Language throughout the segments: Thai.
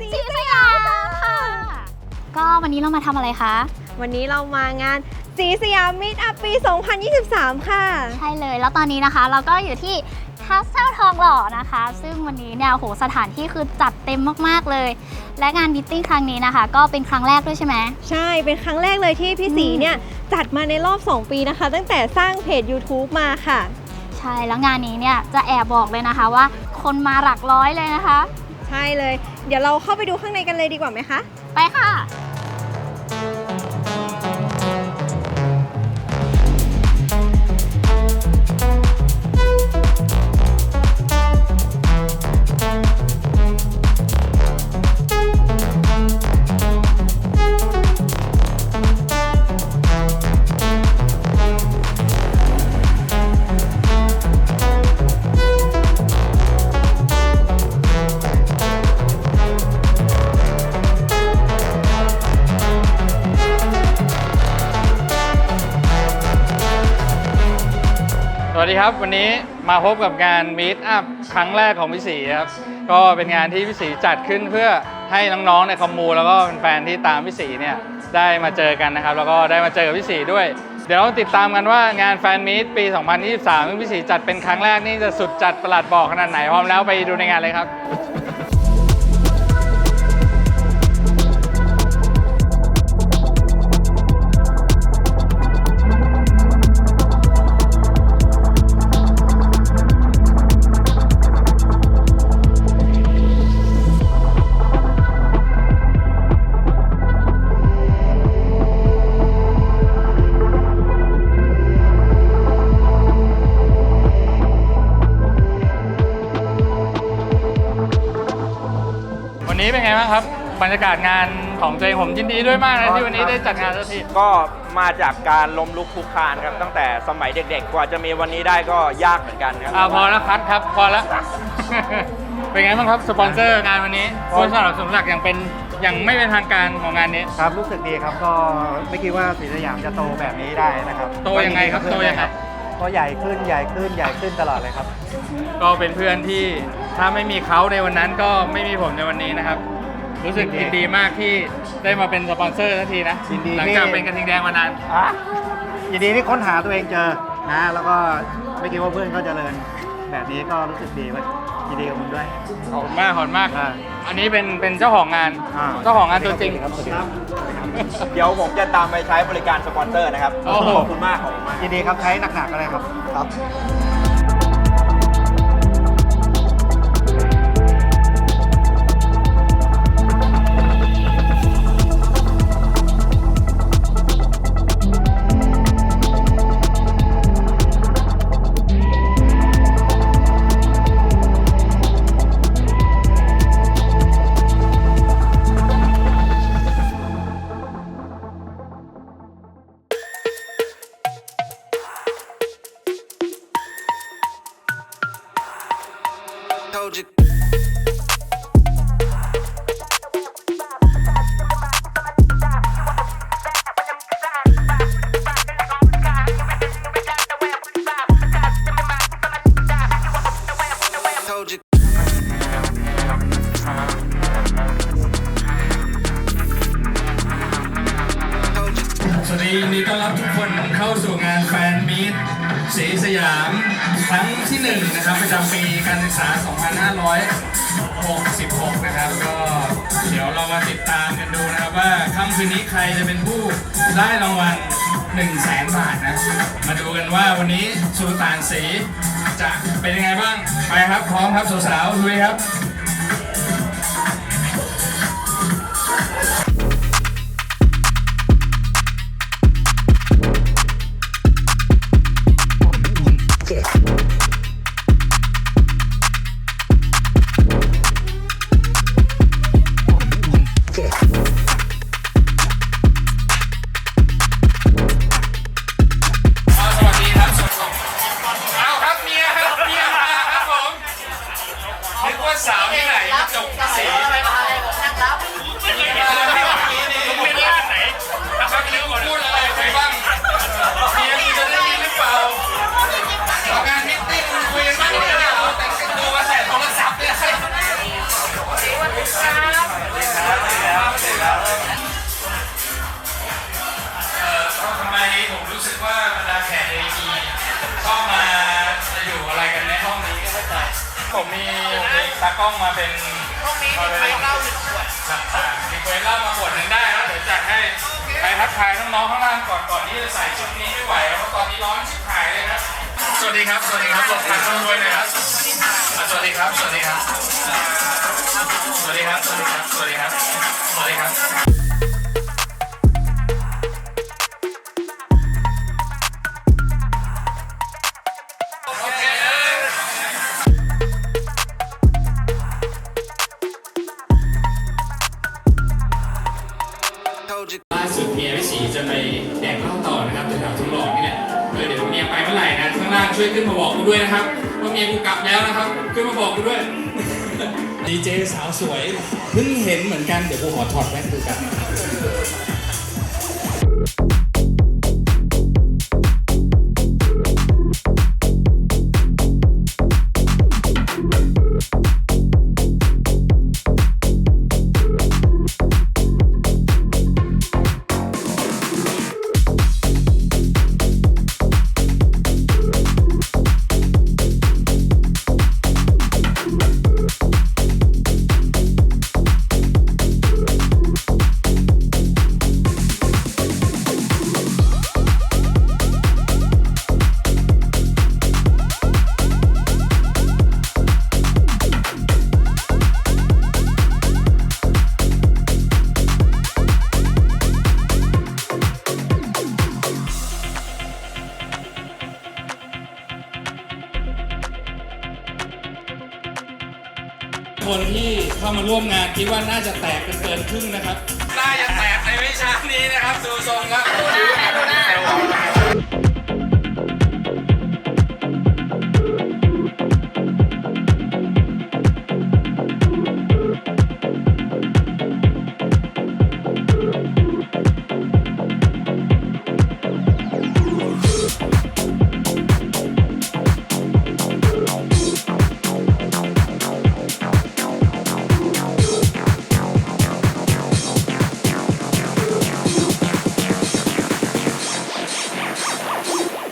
สีสยามค่ะ ก็วันนี้เรามาทำอะไรคะ วันนี้เรามางานสีสยามมิตรอัพปี 2023 ค่ะ ใช่เลยแล้วตอนนี้นะคะ เราก็อยู่ที่ทัสเซลทองหล่อนะคะ ซึ่งวันนี้เนี่ยโหสถานที่คือจัดเต็มมากๆเลย และงานมิทติ้งครั้งนี้นะคะ ก็เป็นครั้งแรกด้วยใช่ไหม ใช่เป็นครั้งแรกเลยที่พี่สีอืมเนี่ย จัดมาในรอบ 2 ปีนะคะ ตั้งแต่สร้างเพจ YouTube มาค่ะ ใช่แล้วงานนี้เนี่ยจะแอบบอกเลยนะคะว่าคนมาหลักร้อยเลยนะคะ ใช่เลย เดี๋ยวเราเข้าไปดูข้างในกันเลยดีกว่าไหมคะ ไปค่ะ ครับวันนี้มาพบกับงาน Meet Up ครั้งแรกของพี่สีครับก็เป็นงานที่พี่สีจัดขึ้นเพื่อให้น้องๆในคอมมู แล้วก็แฟนๆที่ตามพี่สีเนี่ยได้มาเจอกันนะครับ แล้วก็ได้มาเจอกับพี่สีด้วย เดี๋ยวเราติดตามกันว่างานแฟนมีตปี 2023ที่พี่สีจัดเป็นครั้งแรกนี่จะสุดจัดประหลาดบอกขนาดไหนพร้อมแล้วไปดูในงานเลยครับ วันนี้เป็นไงบ้างครับ บรรยากาศงานของตัวเองผมยินดีด้วยมากนะที่วันนี้ได้จัดงานสักทีก็มาจากการล้มลุกคลุกคลานครับตั้งแต่สมัยเด็กๆ กว่าจะมีวันนี้ได้ก็ยากเหมือนกันครับอ่าพอแล้วคัดครับพอแล้ว เป็นไงบ้างครับสปอนเซอร์งานวันนี้ผู้สนับสนุนหลักอย่างเป็นอย่างไม่เป็นทางการของงานนี้ ครับรู้สึกดีครับก็ไม่คิดว่าศรีสยามจะโตแบบนี้ได้นะครับ โตยังไงครับโตยังไง ก็ใหญ่ขึ้นใหญ่ขึ้นใหญ่ขึ้นตลอดเลยครับ ก็เป็นเพื่อนที่ถ้าไม่มีเขาในวันนั้นก็ไม่มีผมในวันนี้นะครับ รู้สึกยินดีมากที่ได้มาเป็นสปอนเซอร์ทันทีนะยินดีหลังที่จากเป็นกระทิงแดงมานาน อะยินดีที่ค้นหาตัวเองเจอนะแล้วก็ไม่คิดว่าเพื่อนก็เจริญแบบนี้ก็รู้สึกดีเว้ยยินดีกับมึงด้วยขอบคุณมากขอบคุณมาก อ่า อันนี้เป็นเป็นเจ้าของงาน อ่า เจ้าของงานตัวจริงครับสวัสดีครับ เดี๋ยวผมจะตามไปใช้บริการสปอนเซอร์นะครับ โอ้โห ขอบคุณมากขอบคุณมาก ยินดีครับ ใช้หนักๆก็ได้ครับ ครับ รับทุกคนเข้าสู่งานแฟนมีตสีสยามครั้งที่หนึ่งนะครับประจำปีการศึกษา 2566 นะครับ ก็เดี๋ยวเรามาติดตามกันดูนะครับว่าค่ำคืนนี้ใครจะเป็นผู้ได้รางวัล1 0 0 0 0แสนบาทนะ มาดูกันว่าวันนี้สุตานสีจะเป็นยังไงบ้าง ไปครับพร้อมครับสาวๆลุยครับ กทายน้องๆข้างล่างก่อนก่อนที่จะใส่ชุดนี้ไม่ไหวเพราะตอนนี้ร้อนชิบหายเลยนะสวัสดีครับ สวัสดีครับหลบทางคนรวยเลยครับอะสวัสดีครับ สวัสดีครับ สวัสดีครับ สวัสดีครับ สวัสดีครับ สวัสดีครับ ดีเจสาวสวยเพิ่งเห็นเหมือนกัน เดี๋ยวกูขอถอดแว่นดูกัน คนที่เข้ามาร่วมงานคิดว่าน่าจะแตกเป็นเกินครึ่งนะครับ น่าจะแตกในวิชานี้นะครับดูทรงแล้วดูหน้าดูหน้า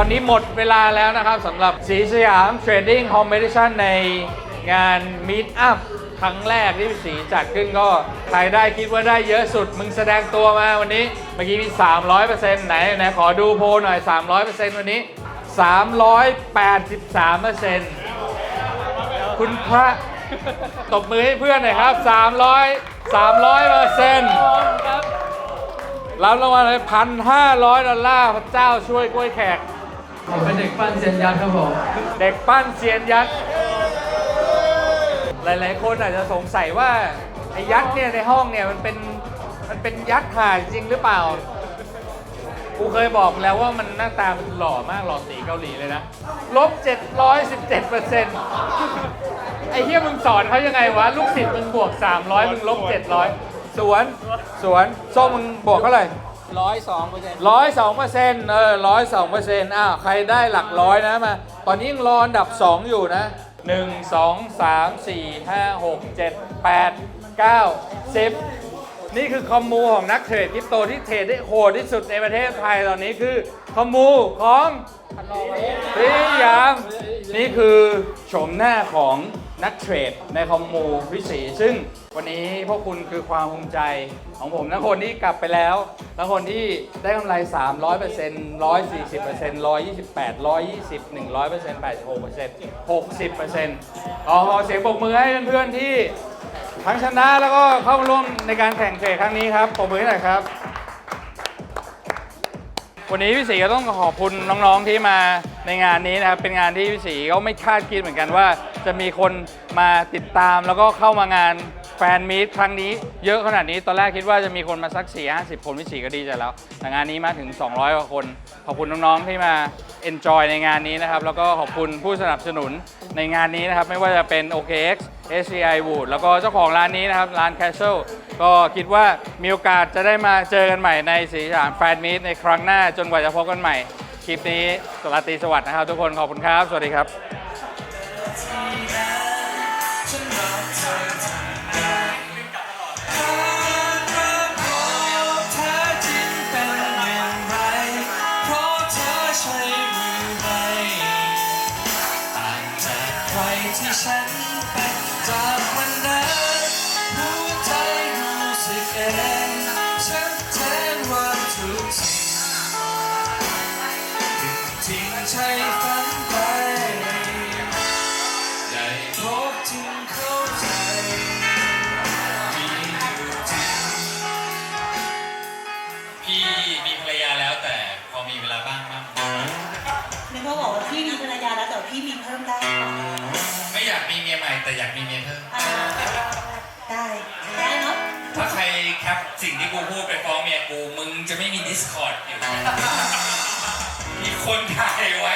อนนี้หมดเวลาแล้วนะครับสำหรับสีสยามเทรดดิ้งคอมเพติชันในงาน Meet Up ครั้งแรกที่สีจัดขึ้นก็ ใครได้คิดว่าได้เยอะสุด มึงแสดงตัวมาวันนี้ เมื่อกี้มี 300%ไหนไหนขอดูโพลหน่อย 300%วันนี้ 383%คุณพระตบมือให้เพื่อนหน่อยครับ 300 300เปอร์เซ็นต์รับรางวัลเลยพันห้าร้อยดอลลาร์พระเจ้าช่วยกล้วยแขก ผมเป็นเด็กปั้นเซียนยักษ์ครับผมเด็กปั้นเซียนยักษ์หลาย ๆ คนอาจจะสงสัยว่าไอ้ยักษ์เนี่ยในห้องเนี่ยมันเป็นมันเป็นยักษ์ห่าจริงหรือเปล่า กูเคยบอกแล้วว่ามันหน้าตามันหล่อมากหล่อสีเกาหลีเลยนะลบ717เปอร์เซ็นต์ไอ้เฮียมึงสอนเขายังไงวะ ลูกศิษย์มึงบวก 300 มึงลบ700 สวน สวนส้มมึงบวกเท่าไหร่ ร้อยสองเปอร์เซ็นต์ร้อยสองเปอร์เซ็นต์เออร้อยสองเปอร์เซ็นต์อ้าวใครได้หลักร้อยนะมา ตอนนี้ยังรออันดับ2องอยู่นะ1 2 3 4 5 6 7 8 9 10นี่คือคอมมูของนักเทรดคริปโตที่เทรดได้โหดที่สุดในประเทศไทยตอนนี้คือคอมมูของสยามนี่คือโฉมหน้าของนักเทรดในคอมมูวิสีซึ่ง วันนี้พวกคุณคือความภูมิใจของผมทั้งคนที่กลับไปแล้วทั้งคนที่ได้กำไร 300% 140% 128 120 100% 86% 60%ขอขอเสียงปรบมือให้เพื่อนๆที่ทั้งชนะแล้วก็เข้าร่วมในการแข่งเทรดครั้งนี้ครับปรบมือให้หน่อยครับ วันนี้พี่ศรีก็ต้องขอบคุณน้องๆที่มาในงานนี้นะครับ เป็นงานที่พี่ศรีก็ไม่คาดคิดเหมือนกันว่า จะมีคนมาติดตามแล้วก็เข้ามางานแฟนมีตครั้งนี้เยอะขนาดนี้ ตอนแรกคิดว่าจะมีคนมาสัก 4 50 คนพี่ศรีก็ดีใจแล้ว แต่งานนี้มาถึง 200 กว่าคน ขอบคุณน้องๆที่มา enjoy ในงานนี้นะครับ แล้วก็ขอบคุณผู้สนับสนุนในงานนี้นะครับ ไม่ว่าจะเป็น OKX SCI Wood แล้วก็เจ้าของร้านนี้นะครับ ร้าน Casual ก็คิดว่ามีโอกาสจะได้มาเจอกันใหม่ในสีสานแฟนมีตในครั้งหน้าจนกว่าจะพบกันใหม่ คลิปนี้สวัสดีสวัสดีนะครับ ทุกคนขอบคุณครับ สวัสดีครับ แต่อยากมีเมียเพิ่มได้ได้เนาะถ้าใครแคปสิ่งที่กูพูดไปฟ้องเมียกู มึงจะไม่มีดิสคอร์ดอยู่มีคนถ่ายไว้